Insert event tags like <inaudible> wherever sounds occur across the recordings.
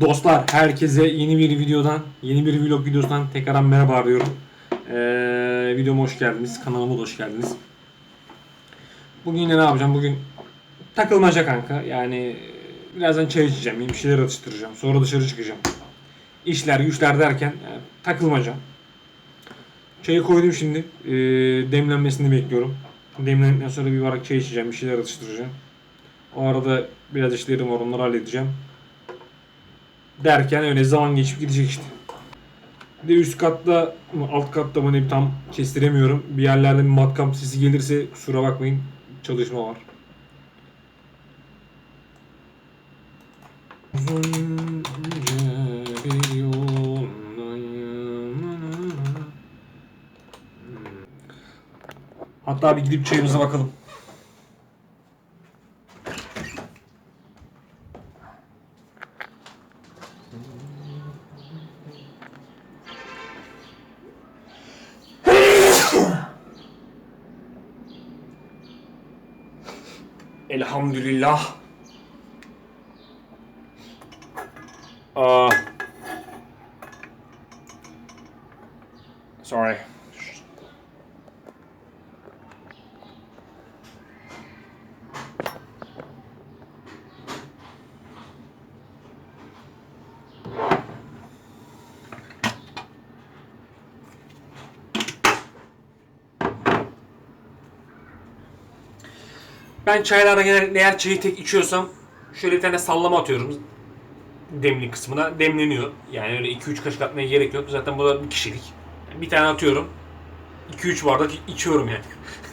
Dostlar herkese yeni bir videodan, yeni bir vlog videosundan tekrar merhaba arıyorum. Ee, videoma hoş geldiniz, kanalıma da hoş geldiniz. Bugün yine ne yapacağım? Bugün takılmaca kanka. Yani birazdan çay içeceğim, bir şeyler atıştıracağım. Sonra dışarı çıkacağım. İşler güçler derken yani takılmaca. Çayı koydum şimdi. Ee, demlenmesini bekliyorum. Demlendikten sonra bir barak çay içeceğim, bir şeyler atıştıracağım. O arada biraz işlerim var, onları halledeceğim derken öyle zaman geçip gidecek işte. Bir de üst katta mı alt katta mı ne tam kestiremiyorum. Bir yerlerden bir matkap sesi gelirse kusura bakmayın. Çalışma var. Hatta bir gidip çayımıza bakalım. Elhamdülillah. Aa. Sorry. Ben çaylarda genellikle eğer çayı tek içiyorsam şöyle bir tane sallama atıyorum demli kısmına. Demleniyor. Yani öyle 2-3 kaşık atmaya gerek yok. Zaten bu da bir kişilik. Bir tane atıyorum. 2-3 bardak içiyorum yani. <laughs>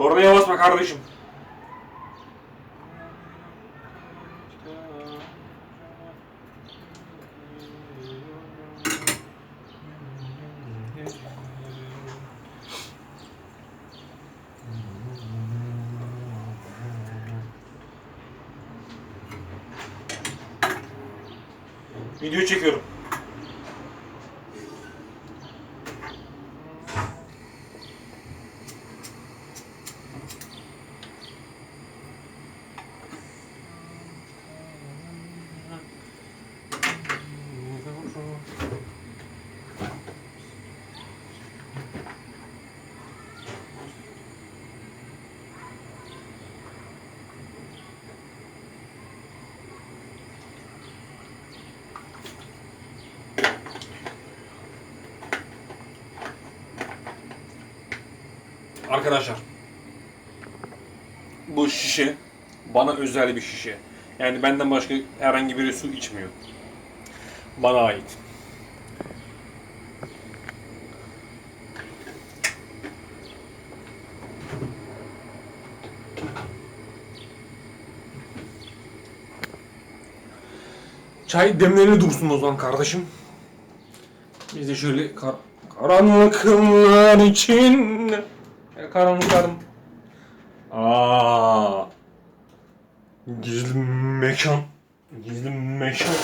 Kornaya basma kardeşim. Video çekiyorum. Arkadaşlar bu şişe bana özel bir şişe. Yani benden başka herhangi biri su içmiyor. Bana ait. Çay demleri dursun o zaman kardeşim. Biz de şöyle kar karanlıklar için e, karanlıklarım. Aa. Gizli mekan. Gizli mekan.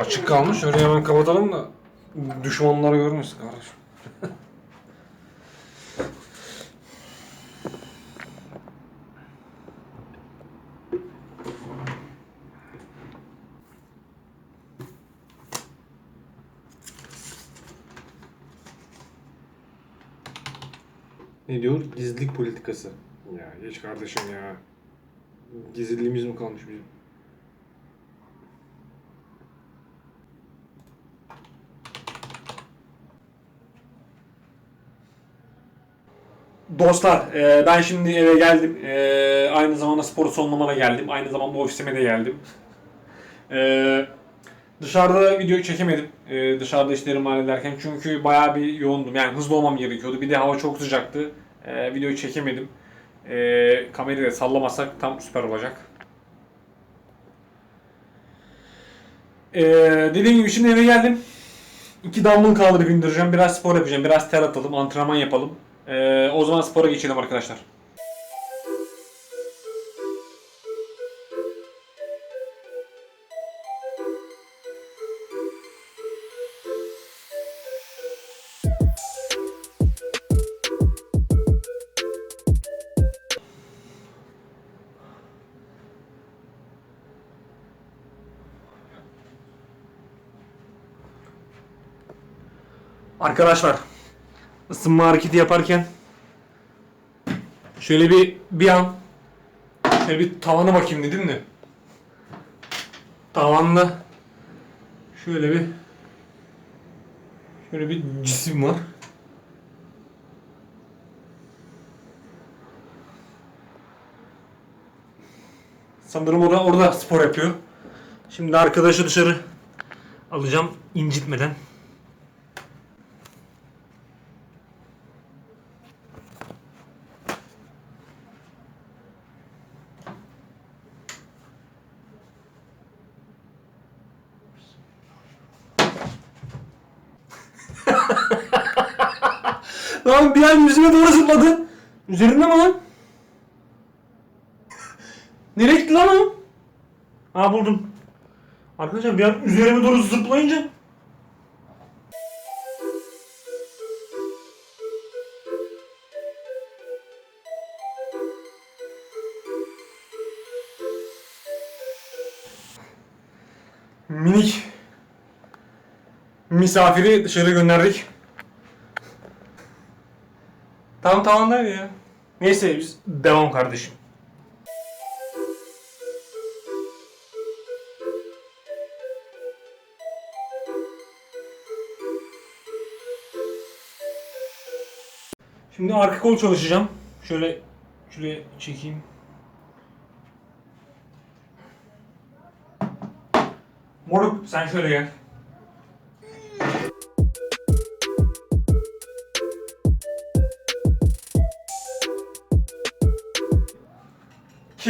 Açık kalmış. Öyle hemen kapatalım da düşmanlar görmesin kardeşim. <laughs> Ne diyor? Gizlilik politikası. Ya geç kardeşim ya. Gizliliğimiz mi kalmış bizim? Dostlar, e, ben şimdi eve geldim. E, aynı zamanda spor salonuma geldim. Aynı zamanda ofisime de geldim. E, dışarıda video çekemedim. E, dışarıda işlerimi hallederken. Çünkü bayağı bir yoğundum. Yani hızlı olmam gerekiyordu. Bir de hava çok sıcaktı. Ee, videoyu çekemedim. Ee, kamerayı da sallamasak tam süper olacak. Ee, dediğim gibi şimdi eve geldim. İki dumbbell kaldırıp indireceğim. Biraz spor yapacağım. Biraz ter atalım. Antrenman yapalım. Ee, o zaman spora geçelim arkadaşlar. Arkadaşlar ısınma hareketi yaparken şöyle bir bir an şöyle bir tavana bakayım dedim de tavanda şöyle bir şöyle bir cisim var. Sanırım orada, orada spor yapıyor. Şimdi arkadaşı dışarı alacağım incitmeden. <laughs> Lan bir an yüzüme doğru zıpladı. Üzerinde mi lan? Nereye gitti lan o? Ha buldum. Arkadaşlar bir an üzerime doğru zıplayınca misafiri dışarı gönderdik. Tamam tamam der ya. Neyse biz devam kardeşim. Şimdi arka kol çalışacağım. Şöyle şuraya çekeyim. Moruk sen şöyle gel.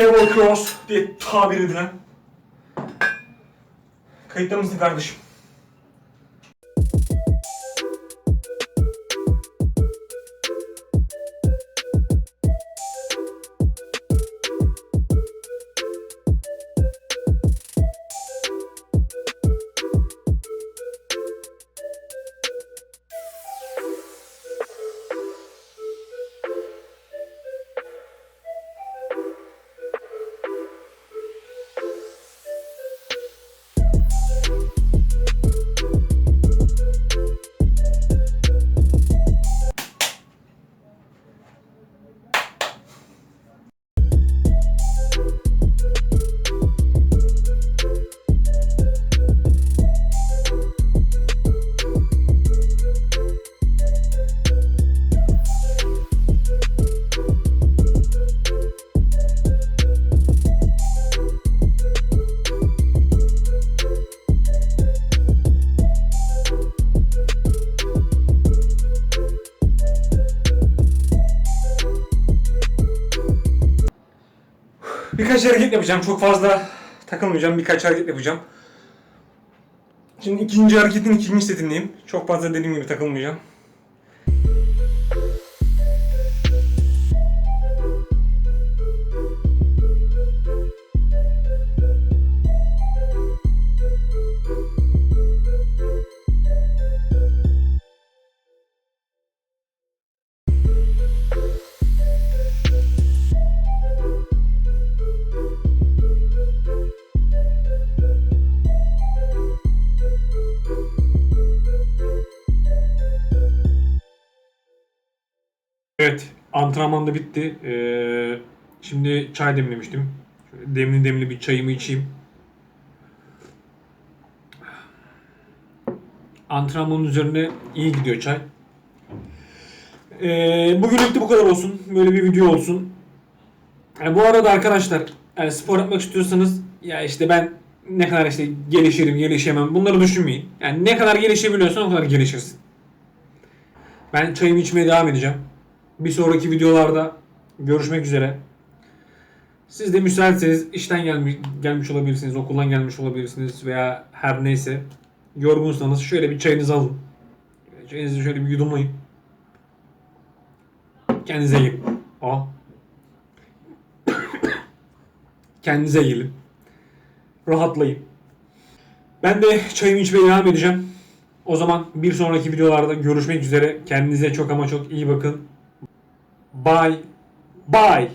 Cable cross diye tabir edilen. Kayıtta mısın kardeşim? Birkaç hareket yapacağım. Çok fazla takılmayacağım. Birkaç hareket yapacağım. Şimdi ikinci hareketin ikinci setindeyim. Çok fazla dediğim gibi takılmayacağım. Evet, antrenman da bitti. Ee, şimdi çay demlemiştim. Demli demli bir çayımı içeyim. Antrenmanın üzerine iyi gidiyor çay. Ee, bugünlük de bu kadar olsun. Böyle bir video olsun. Yani bu arada arkadaşlar yani spor yapmak istiyorsanız ya işte ben ne kadar işte gelişirim, gelişemem bunları düşünmeyin. Yani ne kadar gelişebiliyorsan o kadar gelişirsin. Ben çayımı içmeye devam edeceğim. Bir sonraki videolarda görüşmek üzere. Siz de müsaitseniz işten gelmiş, gelmiş olabilirsiniz, okuldan gelmiş olabilirsiniz veya her neyse. Yorgunsanız şöyle bir çayınızı alın. Çayınızı şöyle bir yudumlayın. Kendinize gelin. Aa. <coughs> Kendinize gelin. Rahatlayın. Ben de çayımı içmeye devam edeceğim. O zaman bir sonraki videolarda görüşmek üzere. Kendinize çok ama çok iyi bakın. Bye. Bye.